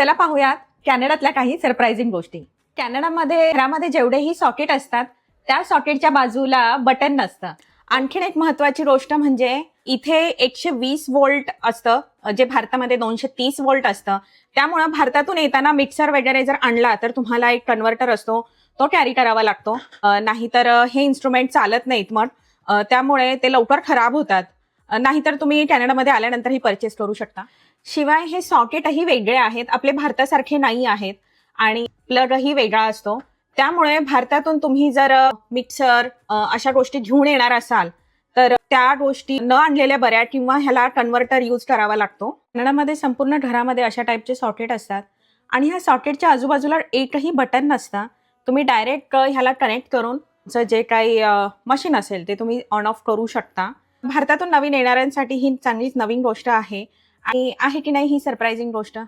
चला पाहूयात कॅनडातल्या काही सरप्राइझिंग गोष्टी. कॅनडामध्ये घरामध्ये जेवढेही सॉकेट असतात त्या सॉकेटच्या बाजूला बटन नसतं. आणखीन एक महत्वाची गोष्ट म्हणजे इथे एकशे वीस वोल्ट असतं जे भारतामध्ये दोनशे तीस वोल्ट असतं. त्यामुळं भारतातून येताना मिक्सर वगैरे जर आणला तर तुम्हाला एक कन्व्हर्टर असतो तो कॅरी करावा लागतो. नाहीतर हे इन्स्ट्रुमेंट चालत नाहीत मग. त्यामुळे ते लवकर खराब होतात. नाहीतर तुम्ही कॅनडामध्ये आल्यानंतर ही परचेस करू शकता. शिवाय हे सॉकेटही वेगळे आहेत. आपले भारतासारखे नाही आहेत. आणि प्लगही वेगळा असतो. त्यामुळे भारतातून तुम्ही जर मिक्सर अशा गोष्टी घेऊन येणार असाल तर त्या गोष्टी न आणलेल्या बऱ्या किंवा ह्याला कन्व्हर्टर यूज करावा लागतो. कॅनडामध्ये संपूर्ण घरामध्ये अशा टाईपचे सॉकेट असतात. आणि ह्या सॉकेटच्या आजूबाजूला एकही बटन नसतं. तुम्ही डायरेक्ट ह्याला कनेक्ट करून जे काही मशीन असेल ते तुम्ही ऑन ऑफ करू शकता. भारतातून नवीन येणाऱ्यांसाठी ही चांगलीच नवीन गोष्ट आहे. आणि आहे की नाही ही सरप्राइझिंग गोष्ट?